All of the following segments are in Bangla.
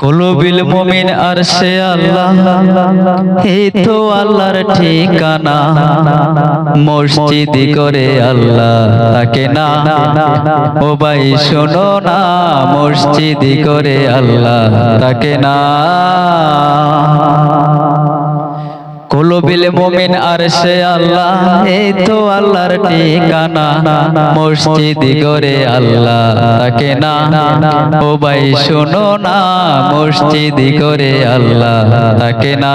কলবিল মমিন আর সে আল্লাহ। হে তো আল্লাহর ঠিকানা। মসজিদ করে আল্লাহ তাকে না। ও ভাই শোনো না মসজিদ করে আল্লাহ তাকে না। কলবিল মুমিন আর সে আল্লাহ। এই তো আল্লাহর ঠিকানা। মসজিদি করে আল্লাহ। তাকে না ও ভাই শোনো না। মসজিদি করে আল্লাহ। তাকে না।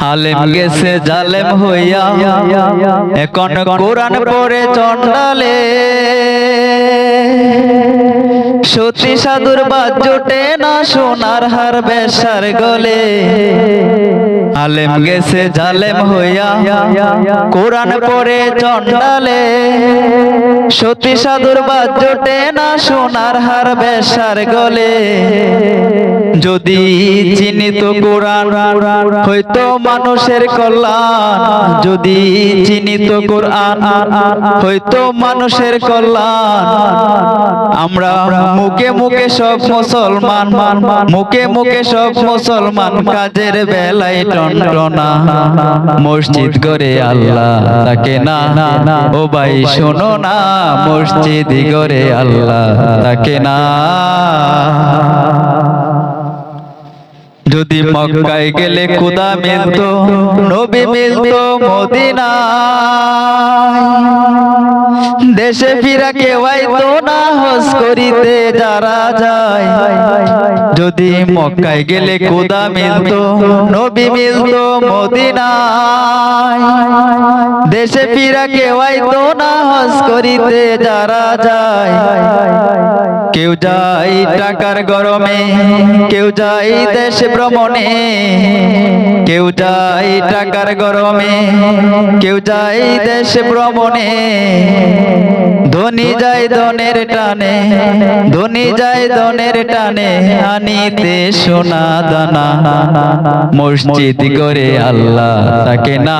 হালেম গেছে জালেম হইয়া। এখন কোরআন পড়ে চন্ডালে সতী সাধুর বাদ জোটে না সোনার হার বেসার গলে। আলেম গেছে জালেম হইয়া। কোরআন পড়ে চন্ডালে সতী সাধুর বাদ জোটে না সোনার হার বেসার গলে। যদি চিনিত কোরআন হয়তো মানুষের কল্যাণ। যদি চিনিত কোরআন হয়তো মানুষের কল্যাণ। আমরা মুখে মুখে সব মুসলমান মুখে মুখে সব মুসলমান কাজের বেলায় টন্টনা মসজিদ করে আল্লাহ তাকে না। ও ভাই, শোনো না, মসজিদ করে আল্লাহ তাকে না। যদি মক্কায় গেলে খুদা মিলতো, নবী মিলতো মদিনা দেশে ফিরা কেওয়াই তো না হস করিতে যারা যায়। যদি মক্কায় গেলে কোদা মিলতো, নবী মিলতো মদিনায়। দেশে ফিরা কেওয়াই তো না হস করিতে যারা যায়। কেউ যায় টাকার গরমে, কেউ যায় দেশ ভ্রমণে, কেউ যায় টাকার গরমে, কেউ যায় দেশ ভ্রমণে। ধনী যায় ধনের টানে, ধনী যায় ধনের টানে আনিতে সোনা দানা, মসজিদ করে আল্লাহ তাকে না।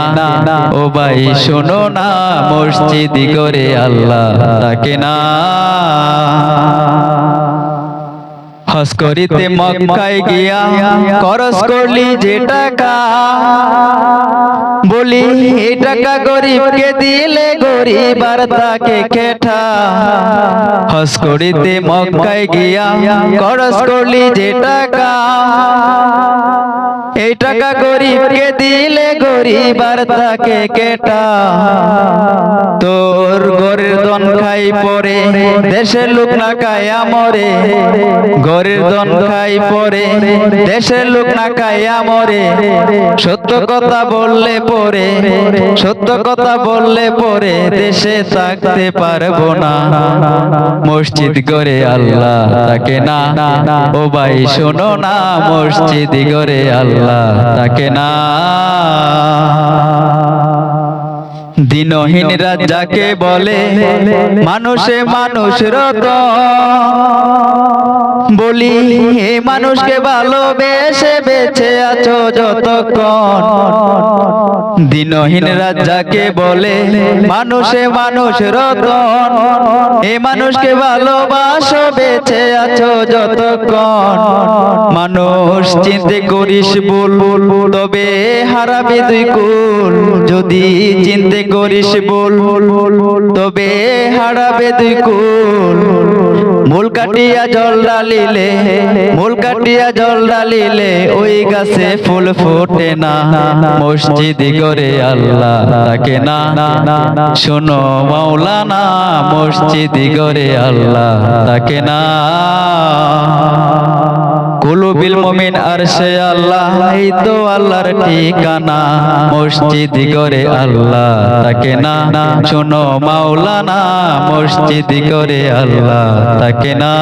ও ভাই শোনো না, মসজিদ করে আল্লাহ তাকে না। হস করিতে মক্কায় গিয়া খরচ করলি যে টাকা। বলি এই টাকা গরিবকে দিলে গরিব আর তাকে খেঠা হস করিতে মক্কায় গিয়া খরচ করলি যে টাকা। এই টাকা গরিবকে দিলে গরিব আর তাকে কেটা। তোর ঘরের দন খাই পরে, দেশের লোক না কায়া মরে ঘরের দন খাই পরে, দেশের লোক না কায়া মরে সত্য কথা বললে পরে, সত্য কথা বললে পরে, দেশে থাকতে পারব না। মসজিদ করে আল্লাহ তাকে না। ও ভাই শোনো না, মসজিদ করে আল্লাহ তাকে না। দিনহীন রাত যাকে বলে মানুষে মানুষ রত। বলি হে মানুষকে ভালোবেসে বেঁচে আছো যতক্ষণ। দিনহীন রাত যাকে বলে মানুষে মানুষ রতন এ মানুষকে ভালোবাসো বেঁচে আছো যতক্ষণ। মানুষ চিনতে করিস বল তবে হারাবি দুই কুল। যদি চিনতে করিস বল তবে হারাবে দুই কুল মূল কাটিয়া জল ডালিলে মূল কাটিয়া জল ডালিলে ওই গাছে ফুল ফোটে না। মসজিদ করে আল্লাহ তাকে না। শোনো মাওলানা, মসজিদ করে আল্লাহ তাকে না। কুলুবিল মুমিন আর সে আল্লাহ। এই তো আল্লাহর ঠিকানা। মসজিদ করে আল্লাহ তাকে না। শোনো মাওলানা, মসজিদ করে আল্লাহ তাকে না।